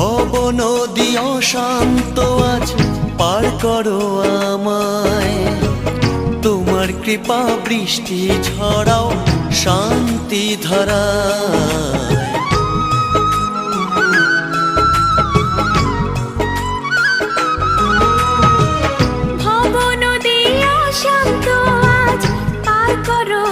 ভব নদী অশান্ত আজ পার করো আমায়। তোমার কৃপা বৃষ্টি ছড়াও শান্তি ধরা ভব নদী অশান্ত আজ পার করো